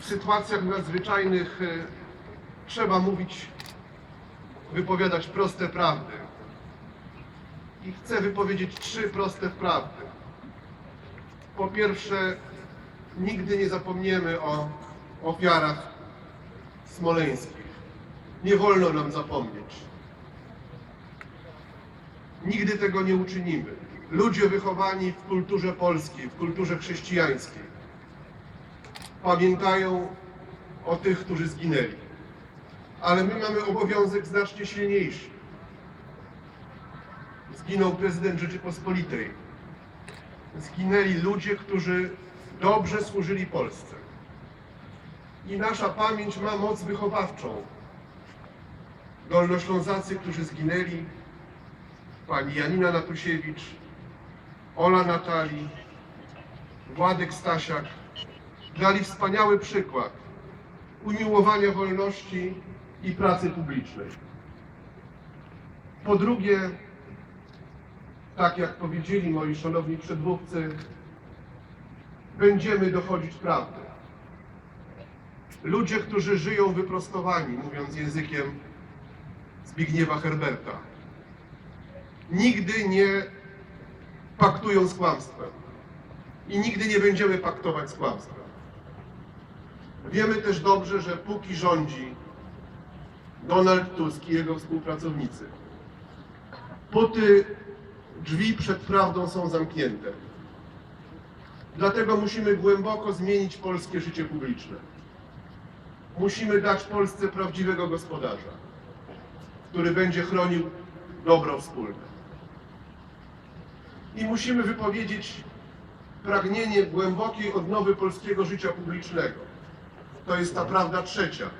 W sytuacjach nadzwyczajnych e, trzeba mówić, wypowiadać proste prawdy. I chcę wypowiedzieć trzy proste prawdy. Po pierwsze, nigdy nie zapomniemy o ofiarach smoleńskich. Nie wolno nam zapomnieć. Nigdy tego nie uczynimy. Ludzie wychowani w kulturze polskiej, w kulturze chrześcijańskiej, pamiętają o tych, którzy zginęli. Ale my mamy obowiązek znacznie silniejszy. Zginął prezydent Rzeczypospolitej. Zginęli ludzie, którzy dobrze służyli Polsce. I nasza pamięć ma moc wychowawczą. Dolnoślązacy, którzy zginęli, pani Janina Natusiewicz, Ola Natali, Władek Stasiak, dali wspaniały przykład umiłowania wolności i pracy publicznej. Po drugie, tak jak powiedzieli moi szanowni przedmówcy, będziemy dochodzić prawdy. Ludzie, którzy żyją wyprostowani, mówiąc językiem Zbigniewa Herberta, nigdy nie paktują z kłamstwem i nigdy nie będziemy paktować z kłamstwem. Wiemy też dobrze, że póki rządzi Donald Tusk i jego współpracownicy, póty drzwi przed prawdą są zamknięte. Dlatego musimy głęboko zmienić polskie życie publiczne. Musimy dać Polsce prawdziwego gospodarza, który będzie chronił dobro wspólne. I musimy wypowiedzieć pragnienie głębokiej odnowy polskiego życia publicznego. To jest ta prawda trzecia.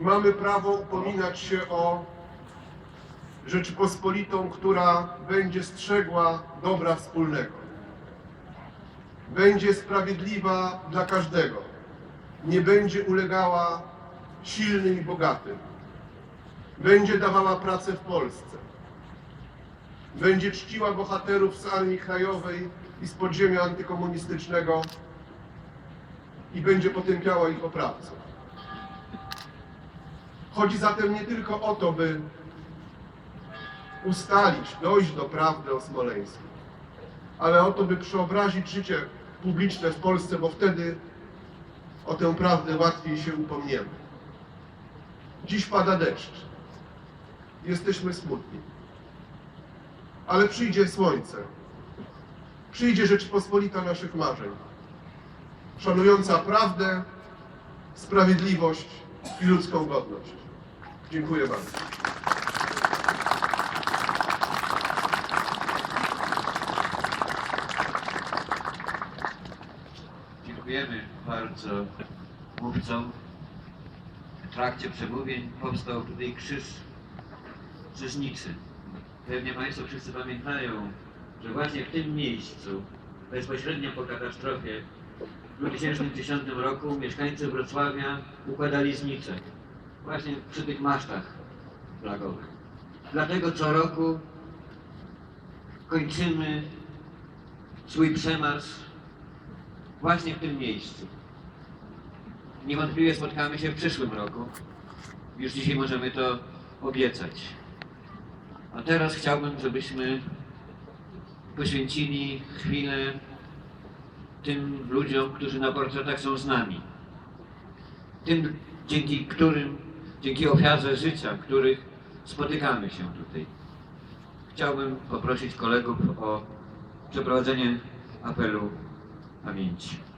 Mamy prawo upominać się o Rzeczypospolitą, która będzie strzegła dobra wspólnego. Będzie sprawiedliwa dla każdego. Nie będzie ulegała silnym i bogatym. Będzie dawała pracę w Polsce. Będzie czciła bohaterów z Armii Krajowej i z podziemia antykomunistycznego i będzie potępiała ich oprawców. Chodzi zatem nie tylko o to, by ustalić, dojść do prawdy o Smoleńsku, ale o to, by przeobrazić życie publiczne w Polsce, bo wtedy o tę prawdę łatwiej się upomniemy. Dziś pada deszcz. Jesteśmy smutni. Ale przyjdzie słońce. Przyjdzie Rzeczypospolita naszych marzeń. Szanująca prawdę, sprawiedliwość i ludzką godność. Dziękuję bardzo. Dziękujemy bardzo mówcom. W trakcie przemówień powstał tutaj krzyż krzyżniczy. Pewnie Państwo wszyscy pamiętają, że właśnie w tym miejscu, bezpośrednio po katastrofie w 2010 roku mieszkańcy Wrocławia układali znicze. Właśnie przy tych masztach flagowych. Dlatego co roku kończymy swój przemarsz właśnie w tym miejscu. Niewątpliwie spotkamy się w przyszłym roku. Już dzisiaj możemy to obiecać. A teraz chciałbym, żebyśmy poświęcili chwilę tym ludziom, którzy na portretach są z nami. Tym, dzięki którym, dzięki ofiarze życia, których spotykamy się tutaj. Chciałbym poprosić kolegów o przeprowadzenie apelu pamięci.